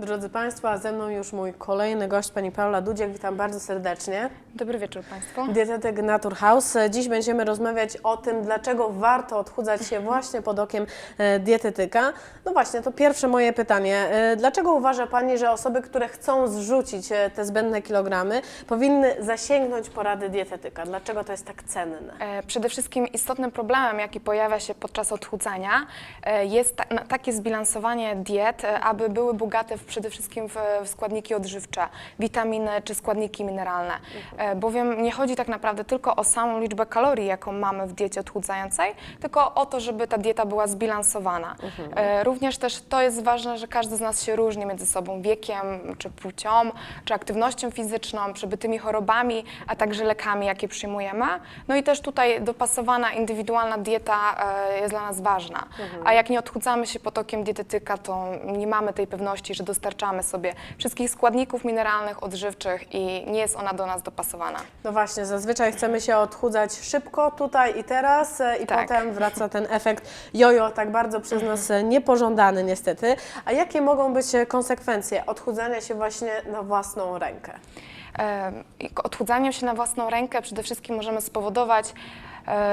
drodzy Państwo, a ze mną już mój kolejny gość, pani Paula Dudziak. Witam bardzo serdecznie. Dobry wieczór Państwu. Dietetyk Naturhaus. Dziś będziemy rozmawiać o tym, dlaczego warto odchudzać się właśnie pod okiem e, dietetyka. No właśnie, to pierwsze moje pytanie. E, Dlaczego uważa Pani, że osoby, które chcą zrzucić e, te zbędne kilogramy, powinny zasięgnąć porady dietetyka? Dlaczego to jest tak cenne? Przede wszystkim istotnym problemem, jaki pojawia się podczas odchudzania, jest takie zbilansowanie diet, aby były bogate w, przede wszystkim w, w składniki odżywcze, witaminy czy składniki mineralne. E, Bowiem nie chodzi tak naprawdę tylko o samą liczbę kalorii, jaką mamy w diecie odchudzającej, tylko o to, żeby ta dieta była zbilansowana. E, Również też to jest ważne, że każdy z nas się różni między sobą wiekiem, czy płcią, czy aktywnością fizyczną, przebytymi chorobami, a także lekami, jakie przyjmujemy. No i też tutaj dopasowana, indywidualna dieta e, jest dla nas ważna. A jak nie odchudzamy się pod okiem dietetyka, to nie mamy tej pewności, że dostarczamy sobie wszystkich składników mineralnych, odżywczych i nie jest ona do nas dopasowana. No właśnie, zazwyczaj chcemy się odchudzać szybko, tutaj i teraz e, i Tak. potem wraca ten efekt jojo, tak bardzo przez nas e, niepożądany niestety. A jakie mogą być e, konsekwencje odchudzania się właśnie na własną rękę? Odchudzaniem się na własną rękę przede wszystkim możemy spowodować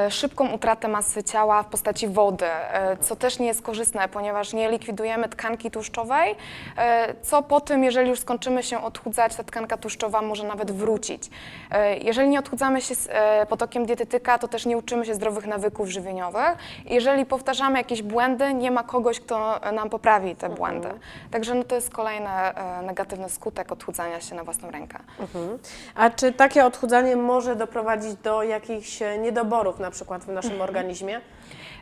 szybką utratę masy ciała w postaci wody, e, co też nie jest korzystne, ponieważ nie likwidujemy tkanki tłuszczowej, e, co po tym, jeżeli już skończymy się odchudzać, ta tkanka tłuszczowa może nawet wrócić. E, Jeżeli nie odchudzamy się z- e, pod okiem dietetyka, to też nie uczymy się zdrowych nawyków żywieniowych. Jeżeli powtarzamy jakieś błędy, nie ma kogoś, kto nam poprawi te błędy. Także no, to jest kolejny e, negatywny skutek odchudzania się na własną rękę. Mhm. A czy takie odchudzanie może doprowadzić do jakichś e, niedoborów na przykład w naszym organizmie?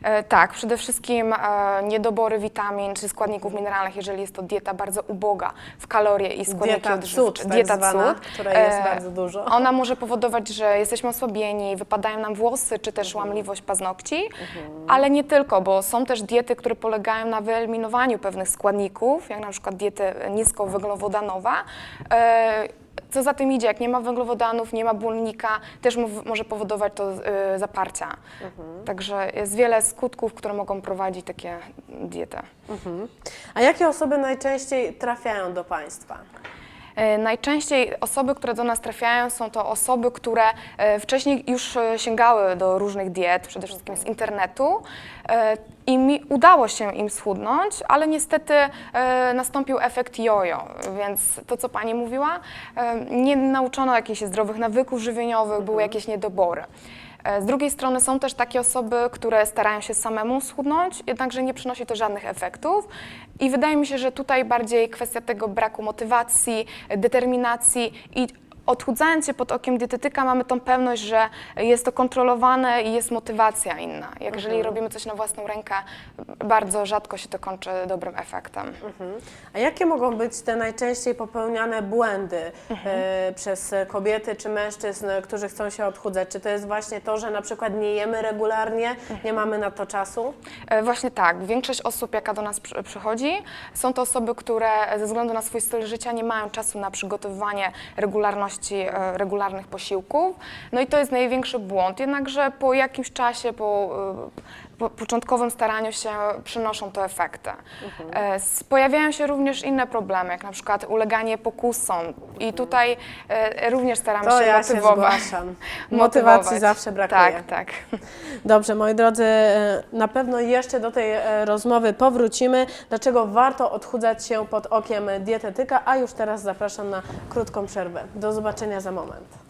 E, Tak, przede wszystkim e, niedobory witamin czy składników mineralnych, jeżeli jest to dieta bardzo uboga w kalorie i składniki Dieta odżywcze. cud, tak zwana, której jest E, bardzo dużo. Ona może powodować, że jesteśmy osłabieni, wypadają nam włosy czy też łamliwość paznokci, ale nie tylko, bo są też diety, które polegają na wyeliminowaniu pewnych składników, jak na przykład diety niskowęglowodanowa. Co za tym idzie, jak nie ma węglowodanów, nie ma błonnika, też mo- może powodować to y, zaparcia. Także jest wiele skutków, które mogą prowadzić takie diety. A jakie osoby najczęściej trafiają do Państwa? E, Najczęściej osoby, które do nas trafiają, są to osoby, które e, wcześniej już e, sięgały do różnych diet, przede wszystkim z internetu. I mi udało się im schudnąć, ale niestety nastąpił efekt jojo, więc to, co Pani mówiła, nie nauczono jakichś zdrowych nawyków żywieniowych, były jakieś niedobory. E, Z drugiej strony są też takie osoby, które starają się samemu schudnąć, jednakże nie przynosi to żadnych efektów. I wydaje mi się, że tutaj bardziej kwestia tego braku motywacji, determinacji i odchudzając się pod okiem dietetyka mamy tą pewność, że jest to kontrolowane i jest motywacja inna. Jak jeżeli robimy coś na własną rękę, bardzo rzadko się to kończy dobrym efektem. Mhm. A jakie mogą być te najczęściej popełniane błędy e, przez kobiety czy mężczyzn, którzy chcą się odchudzać? Czy to jest właśnie to, że na przykład nie jemy regularnie, nie mamy na to czasu? E, Właśnie tak. Większość osób, jaka do nas przy- przychodzi, są to osoby, które ze względu na swój styl życia nie mają czasu na przygotowywanie regularności, e, regularnych posiłków. No i to jest największy błąd. Jednakże po jakimś czasie, po, e, po początkowym staraniu się przynoszą to efekty. E, s- Pojawiają się również inne problemy, jak na przykład uleganie pokusom. I tutaj e, również staramy To się ja się motywować. zgłaszam. Motywacji Motywować. zawsze brakuje. Tak, tak. Dobrze, moi drodzy, e, na pewno jeszcze do tej e, rozmowy powrócimy. Dlaczego warto odchudzać się pod okiem dietetyka? A już teraz zapraszam na krótką przerwę. Do zobaczenia za moment.